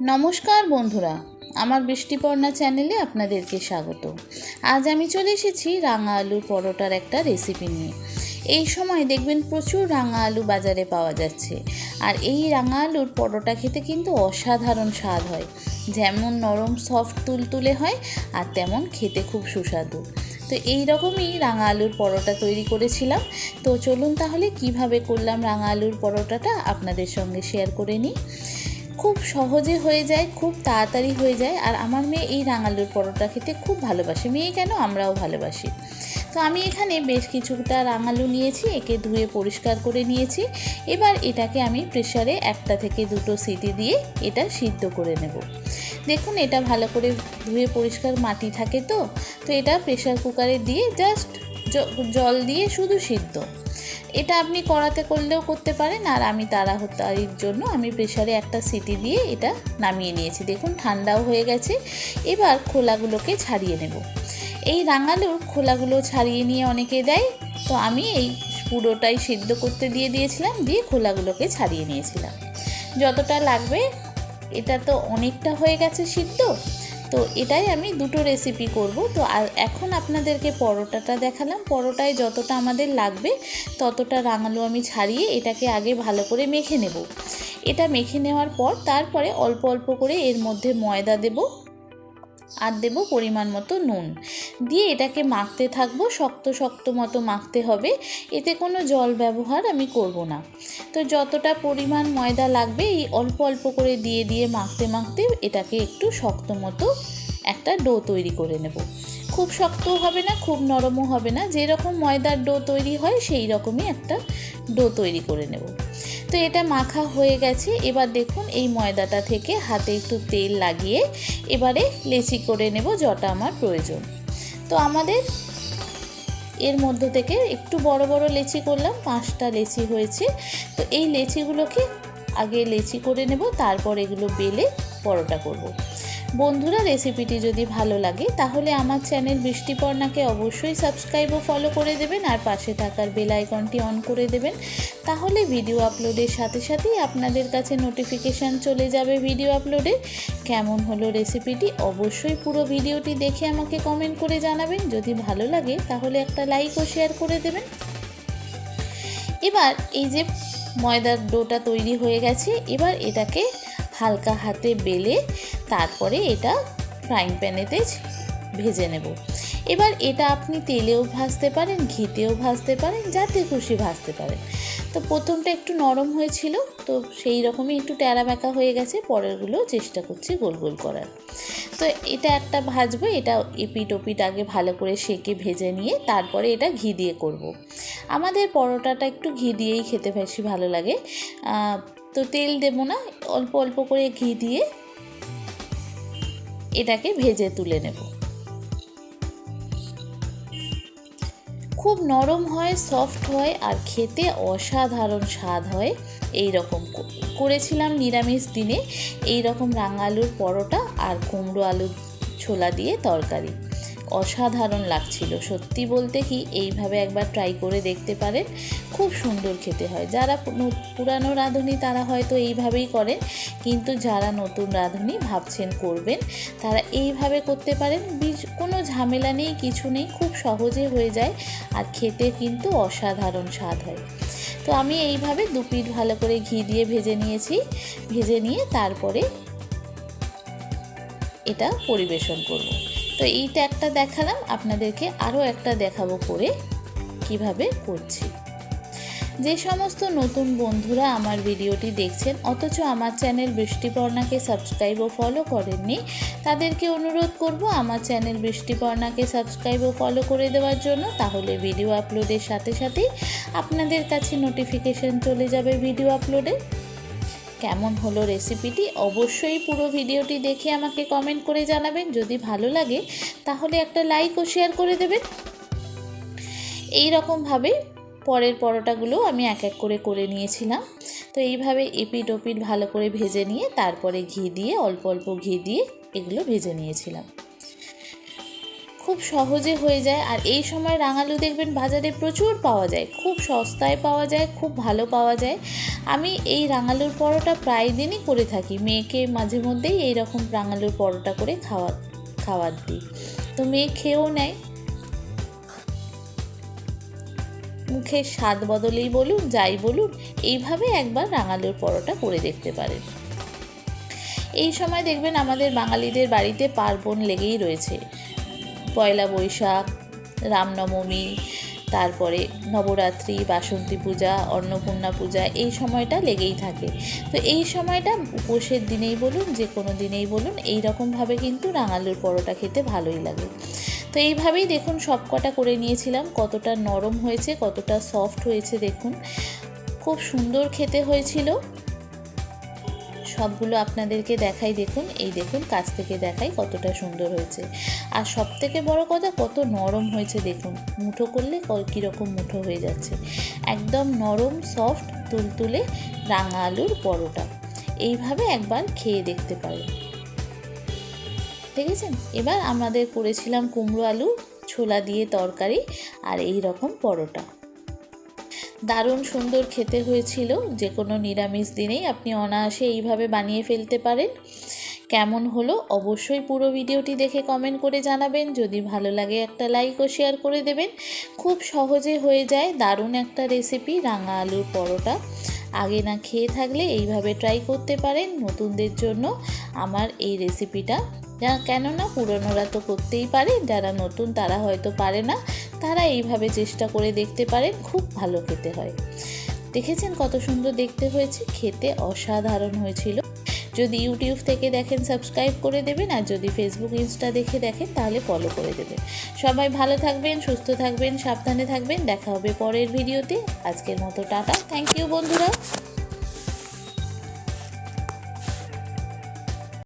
নমস্কার বন্ধুরা, আমার বৃষ্টিপর্ণা চ্যানেলে আপনাদেরকে স্বাগত। আজ আমি চলে এসেছি রাঙা আলুর পরোটার একটা রেসিপি নিয়ে। এই সময় দেখবেন প্রচুর রাঙা আলু বাজারে পাওয়া যাচ্ছে। আর এই রাঙা আলুর পরোটা খেতে কিন্তু অসাধারণ স্বাদ হয়। যেমন নরম সফট তুলতুলে হয় আর তেমন খেতে খুব সুস্বাদু। তো এই রকমই রাঙা আলুর পরোটা তৈরি করেছিলাম। তো চলুন তাহলে কীভাবে করলাম রাঙা আলুর পরোটাটা আপনাদের সঙ্গে শেয়ার করে নিই। খুব সহজে হয়ে যায়, খুব তাড়াতাড়ি হয়ে যায়। আর আমার মেয়ে এই রাঙালুর পরোটা খেতে খুব ভালোবাসে। মেয়ে কেন? আমরাও ভালোবাসি। তো আমি এখানে বেশ কিছুটা রাঙালু নিয়েছি, একে ধুয়ে পরিষ্কার করে নিয়েছি। এবার এটাকে আমি প্রেশারে একটা থেকে দুটো সিটি দিয়ে এটা সিদ্ধ করে নেব। দেখুন, এটা ভালো করে ধুয়ে পরিষ্কার মাটি থাকে তো? তো এটা প্রেশার কুকারে দিয়ে জাস্ট জল দিয়ে শুধু সিদ্ধ। এটা আপনি কড়াতে করলেও করতে পারেন, আর আমি তাড়াহুড়ারির জন্য আমি প্রেশারে একটা সিটি দিয়ে এটা নামিয়ে নিয়েছি। দেখুন, ঠান্ডাও হয়ে গেছে। এবার খোলাগুলোকে ছাড়িয়ে নেব। এই রাঙালুর খোলাগুলো ছাড়িয়ে নিয়ে অনেকে দেয়, তো আমি এই পুরোটাই সিদ্ধ করতে দিয়ে দিয়েছিলাম, দিয়ে খোলাগুলোকে ছাড়িয়ে নিয়েছিলাম। যতটা লাগবে, এটা তো অনেকটা হয়ে গেছে সিদ্ধ। তো এটাই আমি দুটো রেসিপি করব। তো আর এখন আপনাদেরকে পরোটাটা দেখালাম। পরোটায় যতটা আমাদের লাগবে, ততটা রাঙালু আমি ছাড়িয়ে এটাকে আগে ভালো করে মেখে নেব। এটা মেখে নেওয়ার পর, তারপরে অল্প অল্প করে এর মধ্যে ময়দা দেব। আর দেব পরিমাণ মতো নুন। দিয়ে এটাকে মাখতে থাকব, শক্ত শক্ত মতো মাখতে হবে। এতে কোনো জল ব্যবহার আমি করব না। তো যতটা পরিমাণ ময়দা লাগবে, এই অল্প অল্প করে দিয়ে দিয়ে মাখতে মাখতে এটাকে একটু শক্ত মতো একটা ডো তৈরি করে নেব। খুব শক্তও হবে না, খুব নরমও হবে না। যেরকম ময়দার ডো তৈরি হয়, সেই রকমই একটা ডো তৈরি করে নেব। তো এটা মাখা হয়ে গেছে। এবার দেখুন এই ময়দাটা থেকে হাতে একটু তেল লাগিয়ে এবারে লেচি করে নেব যটা আমার প্রয়োজন। তো আমাদের এর মধ্য থেকে একটু বড় বড় লেচি করলাম, পাঁচটা লেচি হয়েছে। তো এই লেচিগুলোকে আগে লেচি করে নেব, তারপর এগুলো বেলে পরোটা করব। বন্ধুরা রেসিপিটি যদি ভালো লাগে, তাহলে আমার চ্যানেল বৃষ্টিপর্ণাকে অবশ্যই সাবস্ক্রাইব ও ফলো করে দেবেন আর পাশে থাকার বেল আইকনটি অন করে দেবেন। তাহলে ভিডিও আপলোডের সাথে সাথেই আপনাদের কাছে নোটিফিকেশান চলে যাবে ভিডিও আপলোডের কেমন হলো রেসিপিটি অবশ্যই পুরো ভিডিওটি দেখে আমাকে কমেন্ট করে জানাবেন। যদি ভালো লাগে, তাহলে একটা লাইক ও শেয়ার করে দেবেন। এবার এই যে ময়দার ডোটা তৈরি হয়ে গেছে, এবার এটাকে হালকা হাতে বেলে তারপরে এটা ফ্রাইং প্যানেতে ভেজে নেব। এবার এটা আপনি তেলেও ভাজতে পারেন, ঘিতেও ভাজতে পারেন, যাতে খুশি ভাজতে পারেন। তো প্রথমটা একটু নরম হয়েছিল, তো সেই রকমই একটু ট্যারা ব্যাকা হয়ে গেছে, পরেরগুলো চেষ্টা করছি গোল গোল করার। তো এটা একটা ভাজবো, এটা এপিট ওপিট আগে ভালো করে সেকে ভেজে নিয়ে তারপরে এটা ঘি দিয়ে করব। আমাদের পরোটাটা একটু ঘি দিয়েই খেতে বেশি ভালো লাগে। তো তেল দেবো না, অল্প অল্প করে ঘি দিয়ে এটাকে ভেজে তুলে নেব। খুব নরম হয় সফট হয় আর খেতে অসাধারণ স্বাদ হয় এই রকম করেছিলাম নিরামিষ দিনে। এই রকম রাঙা আলুর পরোটা আর কুমড়ো আলুর ছোলা দিয়ে তরকারি। অসাধারণ লাগছিল। সত্যি বলতে কি, এইভাবে একবার ট্রাই করে দেখতে পারেন, খুব সুন্দর খেতে হয়। যারা পুরানো রাঁধুনি তারা হয়তো এইভাবেই করেন, কিন্তু যারা নতুন রাঁধুনি ভাবছেন করবেন, তারা এইভাবে করতে পারেন। বীজ, কোনো ঝামেলা নেই, কিছু নেই, খুব সহজে হয়ে যায় আর খেতে কিন্তু অসাধারণ স্বাদ হয়। তো আমি এইভাবে দু পিঠ ভালো করে ঘি দিয়ে ভেজে নিয়েছি। ভেজে নিয়ে তারপরে এটা পরিবেশন করব। তো এইটা একটা দেখালাম, আপনাদেরকে আরও একটা দেখাবো করে কীভাবে করছি। যে সমস্ত নতুন বন্ধুরা আমার ভিডিওটি দেখছেন, অথচ আমার চ্যানেল বৃষ্টিপর্ণাকে সাবস্ক্রাইব ও ফলো করেননি, তাদেরকে অনুরোধ করব আমার চ্যানেল বৃষ্টিপর্ণাকে সাবস্ক্রাইব ও ফলো করে দেওয়ার জন্য, তাহলে ভিডিও আপলোডের সাথে সাথেই আপনাদের কাছে নোটিফিকেশন চলে যাবে ভিডিও আপলোডে। কেমন হলো রেসিপিটি অবশ্যই পুরো ভিডিওটি দেখে আমাকে কমেন্ট করে জানাবেন। যদি ভালো লাগে, তাহলে একটা লাইক ও শেয়ার করে দেবেন। এই রকমভাবে পরের পরোটাগুলো আমি এক এক করে করে নিয়েছিলাম। তো এইভাবে এপিট ওপিট ভালো করে ভেজে নিয়ে, তারপরে ঘি দিয়ে, অল্প অল্প ঘি দিয়ে এগুলো ভেজে নিয়েছিলাম। খুব সহজে হয়ে যায়। আর এই সময় রাঙালু দেখবেন বাজারে প্রচুর পাওয়া যায়। খুব সস্তায় পাওয়া যায়, খুব ভালো পাওয়া যায়। আমি এই রাঙালুর পরোটা প্রায় দিনই করে থাকি। মেয়েকে মাঝে মধ্যেই এই রকম রাঙালুর পরোটা করে খাওয়া খাওয়ার দিই। তো মেয়ে খেয়েও নেয়। মুখের স্বাদ বদলেই বলুন, যাই বলুন, এইভাবে একবার রাঙালুর পরোটা করে দেখতে পারেন। এই সময় দেখবেন আমাদের বাঙালিদের বাড়িতে পার্বণ লেগেই রয়েছে। পয়লা বৈশাখ রামনবমী তারপরে নবরাত্রি, বাসন্তী পূজা, অন্নপূর্ণা পূজা এই সময়টা লেগেই থাকে। তো এই সময়টা উপোসের দিনেই বলুন যে কোনো দিনেই বলুন, এই রকমভাবে কিন্তু রাঙালুর পরোটা খেতে ভালোই লাগে। তো এইভাবেই দেখুন সব কটা করে নিয়েছিলাম, কতটা নরম হয়েছে, কতটা সফট হয়েছে দেখুন। খুব সুন্দর খেতে হয়েছিল। সবগুলো আপনাদেরকে দেখাই দেখুন। এই দেখুন, কাছ থেকে দেখাই কতটা সুন্দর হয়েছে। আর সব থেকে বড় কথা, কত নরম হয়েছে দেখুন। মুঠো করলে কীরকম মুঠো হয়ে যাচ্ছে। একদম নরম সফট তুলতুলে রাঙা আলুর পরোটা। এইভাবে একবার খেয়ে দেখতে পারেন। দেখেছেন? এবার আমাদের করেছিলাম কুমড়ো আলু ছোলা দিয়ে তরকারি আর এই রকম পরোটা। দারুণ সুন্দর খেতে হয়েছিল। যে কোনো নিরামিষ দিনেই আপনি অনায়াসে এইভাবে বানিয়ে ফেলতে পারেন। কেমন হলো অবশ্যই পুরো ভিডিওটি দেখে কমেন্ট করে জানাবেন। যদি ভালো লাগে একটা লাইক ও শেয়ার করে দেবেন। খুব সহজে হয়ে যায় দারুণ একটা রেসিপি রাঙা আলুর পরোটা। আগে না খেয়ে থাকলে এইভাবে ট্রাই করতে পারেন। নতুনদের জন্য আমার এই রেসিপিটা যা কেননা পুরনোরা তো করতেই পারে, যারা নতুন তারা হয়তো পারে না, তারা এইভাবে চেষ্টা করে দেখতে পারেন খুব ভালো খেতে হয়। দেখেছেন কত সুন্দর দেখতে হয়েছে? খেতে অসাধারণ হয়েছিল। যদি ইউটিউব থেকে দেখেন, সাবস্ক্রাইব করে দেবেন, আর যদি ফেসবুক, ইনস্টা দেখে দেখেন, তাহলে ফলো করে দেবেন। সবাই ভালো থাকবেন, সুস্থ থাকবেন, সাবধানে থাকবেন, দেখা হবে পরের ভিডিওতে। আজকের মতো টাটা থ্যাংক ইউ বন্ধুরা।